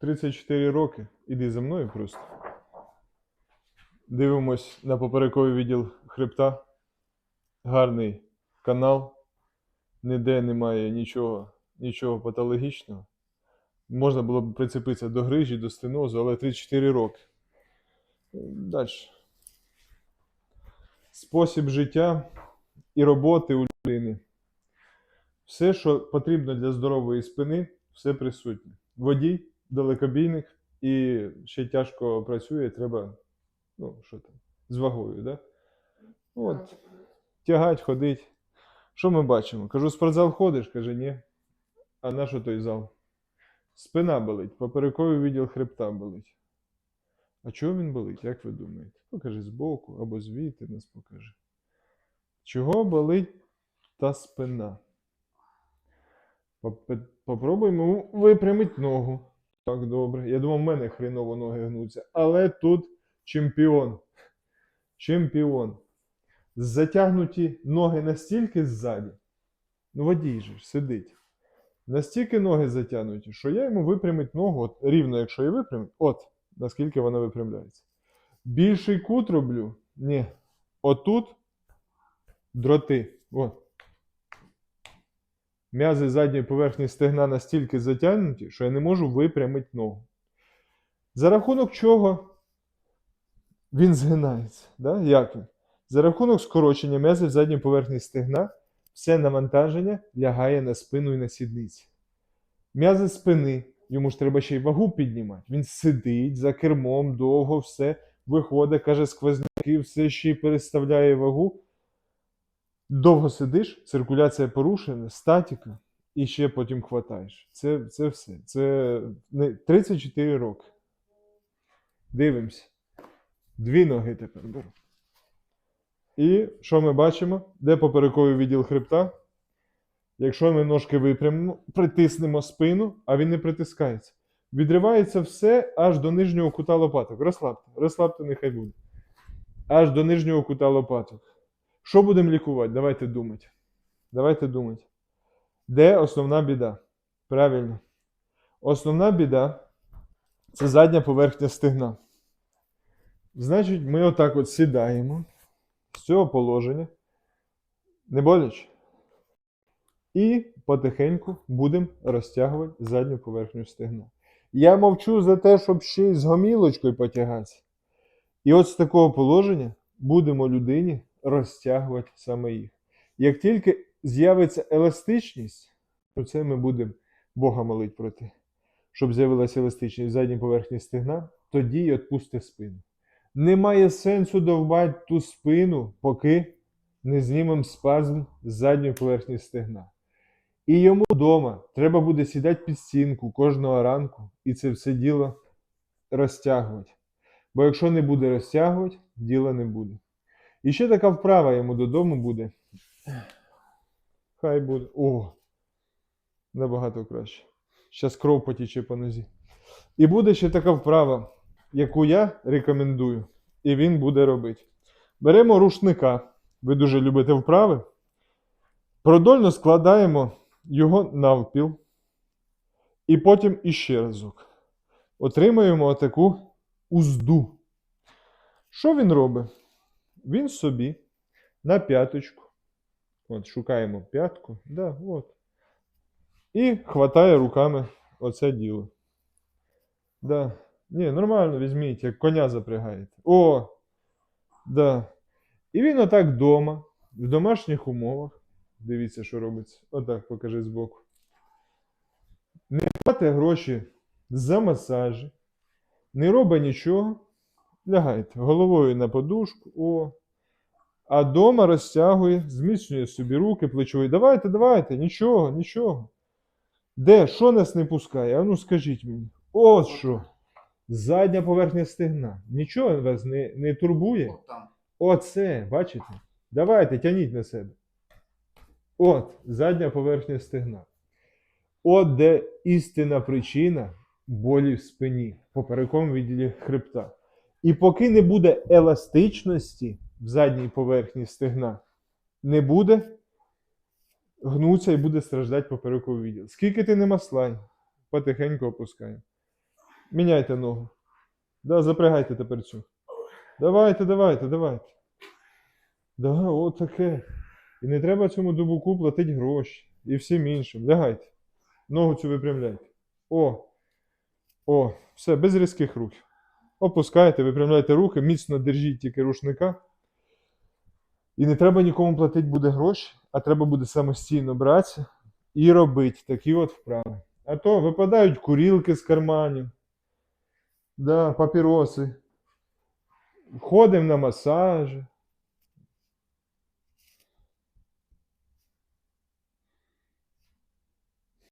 34 роки. Іди за мною просто. Дивимось на поперековий відділ хребта. Гарний канал. Ніде немає нічого, нічого патологічного. Можна було б прицепитися до грижі, до стенозу, але 34 роки. Далі. Спосіб життя і роботи у людини. Все, що потрібно для здорової спини, все присутнє. Водій, далекобійник і ще тяжко працює, треба, ну, що там, з вагою, да? От, тягать, ходить. Що ми бачимо? Кажу, спортзал ходиш? Каже, ні. А на що той зал? Спина болить, поперековий відділ хребта болить. А чого він болить, як ви думаєте? Покажи збоку або звідти нас покажи. Чого болить та спина? Попробуємо випрямити ногу. Так, добре. Я думав, в мене хреново ноги гнуться. Але тут чемпіон. Чемпіон. Затягнуті ноги настільки ззаді. Ну, водій же ж сидить. Настільки ноги затягнуті, що я йому випрямить ногу, от рівно, якщо її випрямить, от наскільки вона випрямляється. Більший кут роблю. Ні. Отут дроти. От. М'язи задньої поверхні стегна настільки затягнуті, що я не можу випрямити ногу. За рахунок чого він згинається. Да? Як він? За рахунок скорочення м'язів задньої поверхні стегна все навантаження лягає на спину і на сідниці. М'язи спини, йому ж треба ще й вагу піднімати. Він сидить за кермом, довго все виходить, каже, сквозняки, все ще й переставляє вагу. Довго сидиш, циркуляція порушена, статіка, і ще потім хватаєш. Це, це все. Це 34 роки. Дивимося. Дві ноги тепер беру. І що ми бачимо? Де поперековий відділ хребта? Якщо ми ножки випрямимо, притиснемо спину, а він не притискається. Відривається все аж до нижнього кута лопаток. Розслабте, розслабте, нехай буде. Аж до нижнього кута лопаток. Що будемо лікувати? Давайте думати. Давайте думати. Де основна біда? Правильно. Основна біда це задня поверхня стегна. Значить, ми отак от сідаємо з цього положення. Не боляче. І потихеньку будемо розтягувати задню поверхню стегна. Я мовчу за те, щоб ще й з гомілочкою потягатися. І от з такого положення будемо людині розтягувати саме їх. Як тільки з'явиться еластичність, то це ми будемо Бога молити про те, щоб з'явилася еластичність задній поверхні стегна, тоді й відпусти спину. Немає сенсу довбати ту спину, поки не знімемо спазм з задньої поверхні стегна. І йому вдома треба буде сідати під стінку кожного ранку і це все діло розтягувати. Бо якщо не буде розтягувати, діла не буде. І ще така вправа йому додому буде. Хай буде. О! Набагато краще. Зараз кров потіче по нозі. І буде ще така вправа, яку я рекомендую, і він буде робити. Беремо рушника. Ви дуже любите вправи. Продольно складаємо його навпіл. І потім іще разок. Отримуємо отаку узду. Що він робить? Він собі на п'яточку. От, шукаємо п'ятку. Да, от. І хватає руками оце діло. Да. Ні, нормально візьміть, як коня запрягаєте. О! Да. І він отак вдома, в домашніх умовах. Дивіться, що робиться. Отак покажи збоку. Не платить гроші за масажі. Не робить нічого. Лягайте головою на подушку. О. А дома розтягує, зміцнює собі руки, плечові. Давайте, давайте, нічого, нічого. Де? Що нас не пускає? А ну скажіть мені. От що. Задня поверхня стегна. Нічого вас не, не турбує. Оце, бачите? Давайте, тяніть на себе. От, задня поверхня стегна. От де істинна причина болі в спині, в поперековому відділі хребта. І поки не буде еластичності в задній поверхні стегна, не буде гнуться і буде страждати поперековий відділ. Скільки ти не маслай, потихеньку опускаємо. Міняйте ногу. Да, запрягайте тепер цю. Давайте, давайте, давайте. Да, от таке. І не треба цьому дубуку платити гроші. І всім іншим. Лягайте. Ногу цю випрямляйте. О. О, все, без різких рухів. Опускайте, випрямляйте руки, міцно держіть тільки рушника. І не треба нікому платити буде гроші, а треба буде самостійно братися і робити такі от вправи. А то випадають курілки з карманів, да, папіроси. Ходимо на масажі.